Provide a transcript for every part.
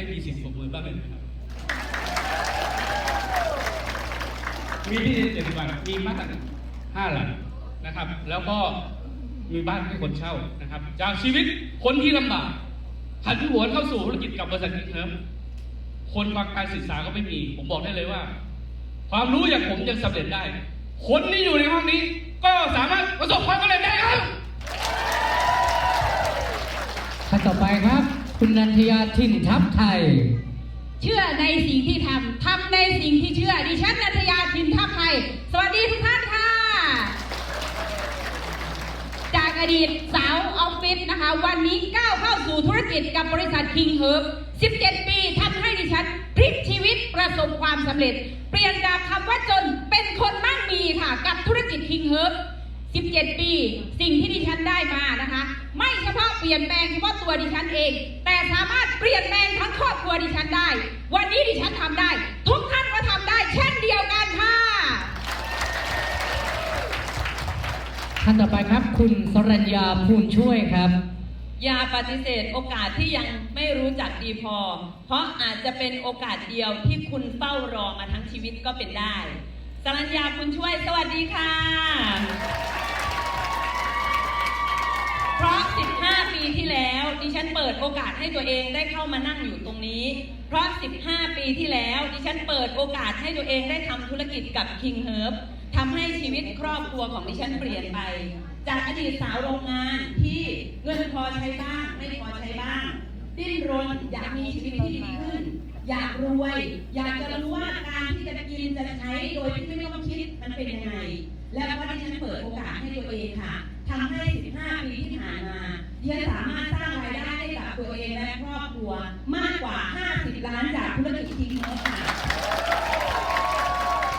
ไม่มีสิทธิ์ปรบมือบ้างเลยนะครับ มีที่ดินเจ็ดสิบวันมีบ้านห้าหลังนะครับ แล้วก็มีบ้านให้คนเช่านะครับ จากชีวิตคนที่ลำบากผันผวนเข้าสู่ธุรกิจกับบริษัทคิงเฮิร์มคนบางการศึกษาก็ไม่มี ผมบอกได้เลยว่า ความรู้อย่างผมยังสำเร็จได้ คนที่อยู่ในห้องนี้ ก็สามารถประสบความสำเร็จได้ครับท่านต่อไปครับ คุณนันทยาทินทัพไทย เชื่อในสิ่งที่ทำทำในสิ่งที่เชื่อ ดิฉันนันทยาทินทัพไทย สวัสดีทุกท่านค่ะ จากอดีตสาวออฟฟิศนะคะ วันนี้ก้าวเข้าสู่ธุรกิจกับบริษัท King Herb 17 ปีทำให้ดิฉันพลิกชีวิตประสบความสำเร็จ เปลี่ยนจากคำว่าจนเป็นคนมั่งมีค่ะ กับธุรกิจ King Herb 17 ปี สิ่งที่ดิฉันได้มานะคะ ไม่เฉพาะเปลี่ยนแปลงเฉพาะตัวดิฉันเองแสามารถเปลี่ยนแปลงทั้งครอบครัวดิฉันได้ วันนี้ดิฉันทำได้ ทุกท่านก็ทำได้ เช่นเดียวกันค่ะท่านต่อไปครับ คุณสรัญญาภูลช่วยครับอย่าปฏิเสธโอกาสที่ยังไม่รู้จักดีพอ เพราะอาจจะเป็นโอกาสเดียวที่คุณเฝ้ารอมาทั้งชีวิตก็เป็นได้ สรัญญาคุณช่วย สวัสดีค่ะ เพราะ 15 ปีที่แล้ว ดิฉันเปิดโอกาสให้ตัวเองได้เข้ามานั่งอยู่ตรงนี้ เพราะ 15 ปีที่แล้ว ดิฉันเปิดโอกาสให้ตัวเองได้ทำธุรกิจกับ King Herb ทำให้ชีวิตครอบครัวของดิฉันเปลี่ยนไป จากอดีตสาวโรงงานที่เงินพอใช้บ้าง ไม่พอใช้บ้าง ดิ้นรนอยากมีชีวิตที่ดีขึ้น อยากรวย อยากจะรู้ว่าการที่จะกินจะใช้โดยที่ไม่ต้องคิดมันเป็นยังไง และพราะดิฉันเปิ ดโอกาสให้ตัวเองค่ะทำให้ 15 ปีที่ผ่านมาดิฉันสามารถสร้างรายได้ให้กับตัวเองและครอบครัวมากกว่า 50 ล้านจากธุรกิจทีมค่ะ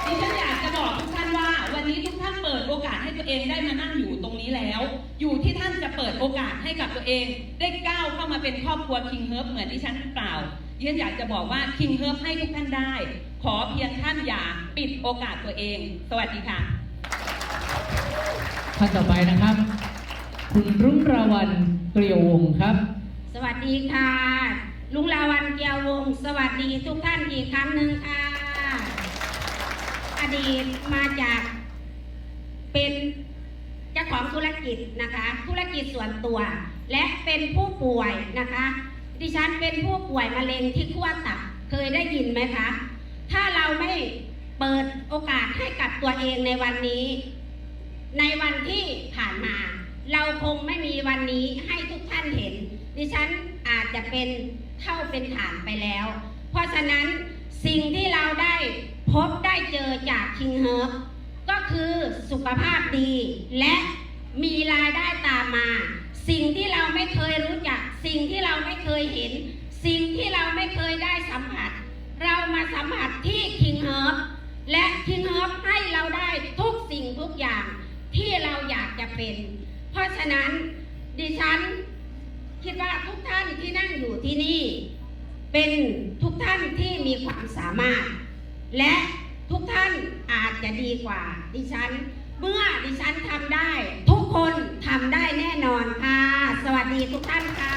ดิฉันอยากจะบอกทุกท่านว่า วันนี้ทุกท่านเปิดโอกาสให้ตัวเองได้มานั่งอยู่ตรงนี้แล้ว อยู่ที่ท่านจะเปิดโอกาสให้กับตัวเองได้ก้าวเข้ามาเป็นครอบครัว King Herb เหมือนดิฉันเปล่าดิฉันอยากจะบอกว่า King Herb ให้ทุกท่านได้ ขอเพียงท่านอย่าปิดโอกาสตัวเอง สวัสดีค่ะ ท่านต่อไปนะครับ คุณรุ่งราวันเกลียววงครับ สวัสดีค่ะ ลุงลาวันเกียววง สวัสดีทุกท่านอีกครั้งหนึ่งค่ะ อดีตมาจาก เป็นเจ้าของธุรกิจนะคะ ธุรกิจส่วนตัว และเป็นผู้ป่วยนะคะ ดิฉันเป็นผู้ป่วยมะเร็งที่ขั้วตับเคยได้ยินไหมคะ ถ้าเราไม่เปิดโอกาสให้กับตัวเองในวันนี้ ในวันที่ผ่านมา เราคงไม่มีวันนี้ให้ทุกท่านเห็น ดิฉันอาจจะเป็นเท่าเป็นฐานไปแล้ว เพราะฉะนั้นสิ่งที่เราได้พบได้เจอจากคิงเฮิร์บก็คือสุขภาพดีและมีรายได้ตามมา สิ่งที่เราไม่เคยรู้จัก สิ่งที่เราไม่เคยเห็น สิ่งที่เราไม่เคยได้สัมผัส เรามาสัมผัสที่คิงเฮิร์บและคิงเฮิร์บให้เราได้ทุกสิ่งทุกอย่าง ที่เราอยากจะเป็น เพราะฉะนั้นดิฉันคิดว่าทุกท่านที่นั่งอยู่ที่นี่ เป็นทุกท่านที่มีความสามารถ และทุกท่านอาจจะดีกว่า ดิฉัน เมื่อดิฉันทำได้ ทุกคนทำได้แน่นอนค่ะ สวัสดีทุกท่านค่ะ